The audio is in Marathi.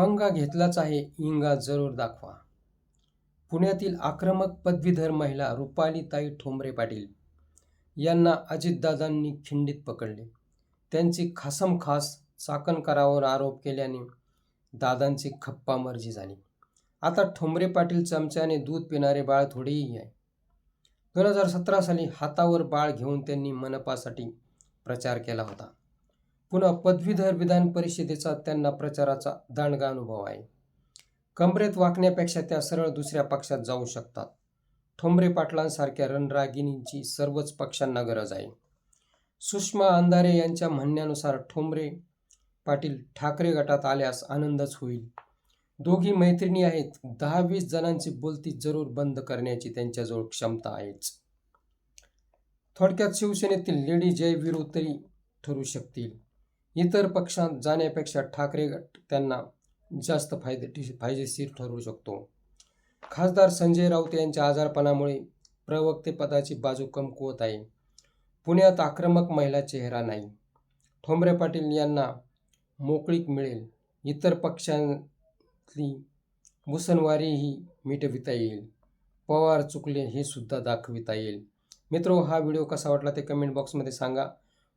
पंगा घेतलाच आहे इंगा जरूर दाखवा. पुण्यातील आक्रमक पदवीधर महिला रुपालीताई ठोंबरे पाटील यांना अजितदादांनी खिंडीत पकडले. त्यांची खासमखास चाकणकरावर आरोप केल्याने दादांची खप्पा मर्जी झाली. आता ठोंबरे पाटील चमच्याने दूध पिणारे बाळ थोडेही आहे. दोन हजार सतरा साली हातावर बाळ घेऊन त्यांनी मनपासाठी प्रचार केला होता. पुन्हा पदवीधर विधान परिषदेचा त्यांना प्रचाराचा दांडगा अनुभव आहे. कमरेत वाकण्यापेक्षा त्या सरळ दुसऱ्या पक्षात जाऊ शकतात. ठोंबरे पाटलांसारख्या रणरागिणींची सर्वच पक्षांना गरज आहे. सुषमा अंधारे यांच्या म्हणण्यानुसार ठोंबरे पाटील ठाकरे गटात आल्यास आनंदच होईल. दोघी मैत्रिणी आहेत. दहा वीस जणांची बोलती जरूर बंद करण्याची त्यांच्याजवळ क्षमता आहेच. थोडक्यात शिवसेनेतील लेडी जयवीर तरी ठरू शकतील. इतर पक्षात जाण्यापेक्षा ठाकरे गट त्यांना जास्त फायदे फायदेशीर ठरू शकतो. खासदार संजय राऊत यांच्या आजारपणामुळे प्रवक्तेपदाची बाजू कमकुवत आहे. पुण्यात आक्रमक महिला चेहरा नाही. ठोंबरे पाटील यांना मोकळीक मिळेल. इतर पक्षांतली मुसनवारीही मिटविता येईल. पवार चुकले हे सुद्धा दाखविता येईल. मित्रो हा व्हिडिओ कसा वाटला ते कमेंट बॉक्समध्ये सांगा.